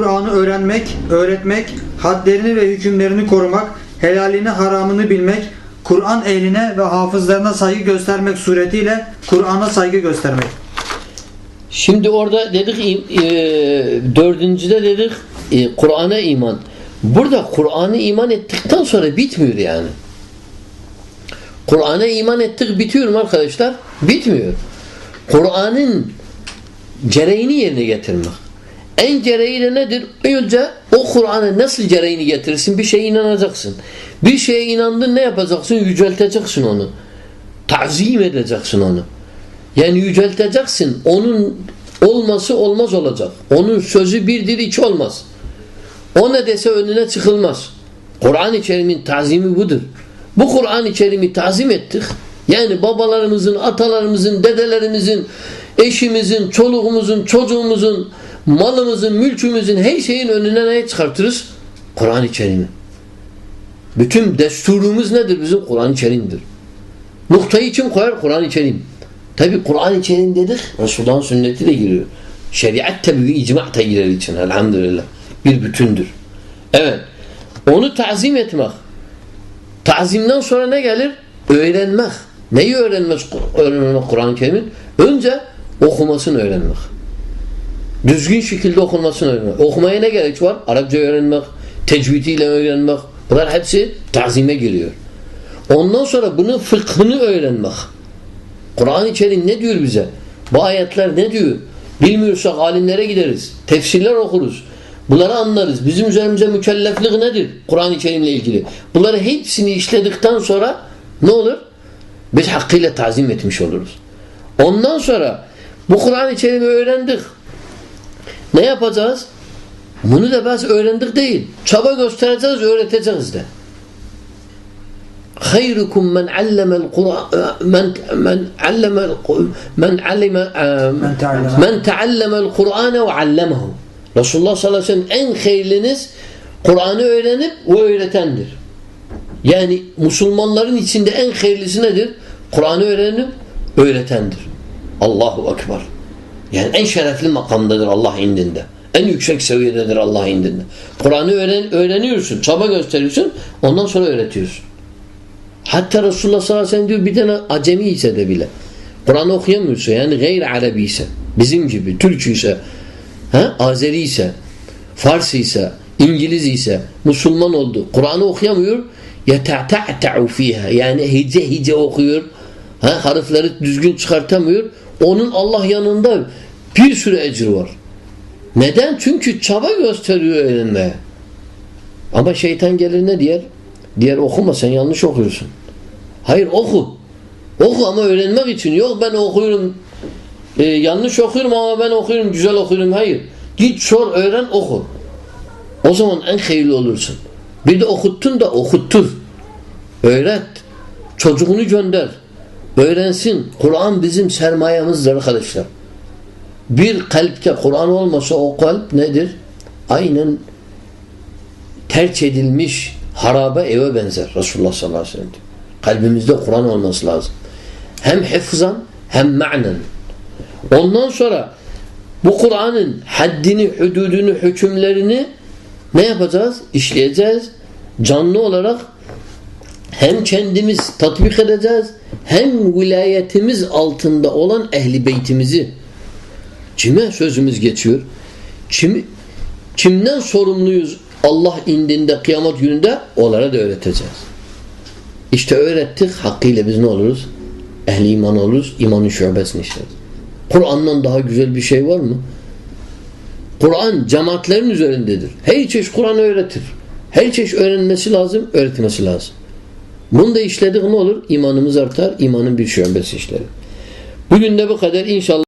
Kur'an'ı öğrenmek, öğretmek, hadlerini ve hükümlerini korumak, helalini haramını bilmek, Kur'an ehline ve hafızlarına saygı göstermek suretiyle Kur'an'a saygı göstermek. Şimdi orada dedik e, dördüncüde dedik e, Kur'an'a iman. Burada Kur'an'a iman ettikten sonra bitmiyor yani. Kur'an'a iman ettik bitiyor mu arkadaşlar? Bitmiyor. Kur'an'ın gereğini yerine getirmek. En gereği de nedir? Önce o Kur'an'ı nasıl gereğini getirirsin? Bir şeye inanacaksın. Bir şeye inandın ne yapacaksın? Yücelteceksin onu. Tazim edeceksin onu. Yani yücelteceksin. Onun olması olmaz olacak. Onun sözü birdir iki olmaz. O ne dese önüne çıkılmaz. Kur'an-ı Kerim'in tazimi budur. Bu Kur'an-ı Kerim'i tazim ettik. Yani babalarımızın, atalarımızın, dedelerimizin, eşimizin, çoluğumuzun, çocuğumuzun, malımızın, mülkümüzün her şeyin önüne ne çıkartırız? Kur'an-ı Kerim'i. Bütün desturumuz nedir bizim? Kur'an-ı Kerim'dir. Noktayı kim koyar? Kur'an-ı Kerim. Tabi Kur'an-ı Kerim dedik. Resulullah'ın sünneti de giriyor. Şeriat tabi icma da girer için. Elhamdülillah. Bir bütündür. Evet. Onu tazim etmek. Tazimden sonra ne gelir? Öğrenmek. Neyi öğrenmek? Öğrenmek Kur'an-ı Kerim'in. Önce okumasını öğrenmek. Düzgün şekilde okunmasını öğrenmek. Okumaya ne gerek var? Arapça öğrenmek, tecvidiyle öğrenmek. Bunlar hepsi tazime giriyor. Ondan sonra bunun fıkhını öğrenmek. Kur'an-ı Kerim ne diyor bize? Bu ayetler ne diyor? Bilmiyorsak alimlere gideriz. Tefsirler okuruz. Bunları anlarız. Bizim üzerimize mükelleflik nedir? Kur'an-ı Kerim'le ilgili. Bunları hepsini işledikten sonra ne olur? Biz hakkıyla tazim etmiş oluruz. Ondan sonra bu Kur'an-ı Kerim'i öğrendik. Ne yapacağız? Bunu da biz öğrendik değil. Çaba göstereceğiz, öğreteceğiz de. Hayrukum men allemel Kur'an men men allemel men alleme men taallemel Kur'ane ve allemehu. Resulullah sallallahu aleyhi ve sellem en hayırlınız Kur'an'ı öğrenip o öğretendir. Yani Müslümanların içinde en hayırlısı nedir? Kur'an'ı öğrenip öğretendir. Allahu Ekber. Yani en şerefli makamdadır Allah indinde. En yüksek seviyededir Allah indinde. Kur'an'ı öğren, öğreniyorsun, çaba gösteriyorsun, ondan sonra öğretiyorsun. Hatta Resulullah sallallahu aleyhi ve sellem diyor bir tane acemi ise de bile. Kur'an okuyamıyorsa yani gayri Arabi ise bizim gibi Türkçü ise ha, Azeri ise Farsi ise İngiliz ise Müslüman oldu. Kur'an'ı okuyamıyor yete'te'te'u fiha yani hice hice okuyor. Ha, harfleri düzgün çıkartamıyor. Onun Allah yanında bir sürü ecir var. Neden? Çünkü çaba gösteriyor öğrenmeye. Ama şeytan gelir ne diyer? Diğer okuma sen yanlış okuyorsun. Hayır oku. Oku ama öğrenmek için. Yok ben okuyorum e, yanlış okuyorum ama ben okuyorum güzel okuyorum. Hayır. Git sor öğren oku. O zaman en hayırlı olursun. Bir de okuttun da okuttur. Öğret. Çocuğunu gönder. Öğrensin. Kur'an bizim sermayemizdir arkadaşlar. Bir kalpte Kur'an olmasa o kalp nedir? Aynen terk edilmiş harabe eve benzer Resulullah sallallahu aleyhi ve sellem. Kalbimizde Kur'an olması lazım. Hem hıfzan hem ma'nen. Ondan sonra bu Kur'an'ın haddini, hududunu, hükümlerini ne yapacağız? İşleyeceğiz. Canlı olarak hem kendimiz tatbik edeceğiz hem vilayetimiz altında olan ehli beytimizi kime sözümüz geçiyor? Kim, kimden sorumluyuz Allah indinde kıyamet gününde onlara da öğreteceğiz. İşte öğrettik hakkıyla biz ne oluruz? Ehli iman oluruz. imanın şubesini işleriz. Kur'an'dan daha güzel bir şey var mı? Kur'an cemaatlerin üzerindedir. Her çeşit Kur'an öğretir. Her çeşit öğrenmesi lazım, öğretmesi lazım. Bunu da işledik ne olur? İmanımız artar, imanın bir şubesi işleri. Bugün de bu kadar inşallah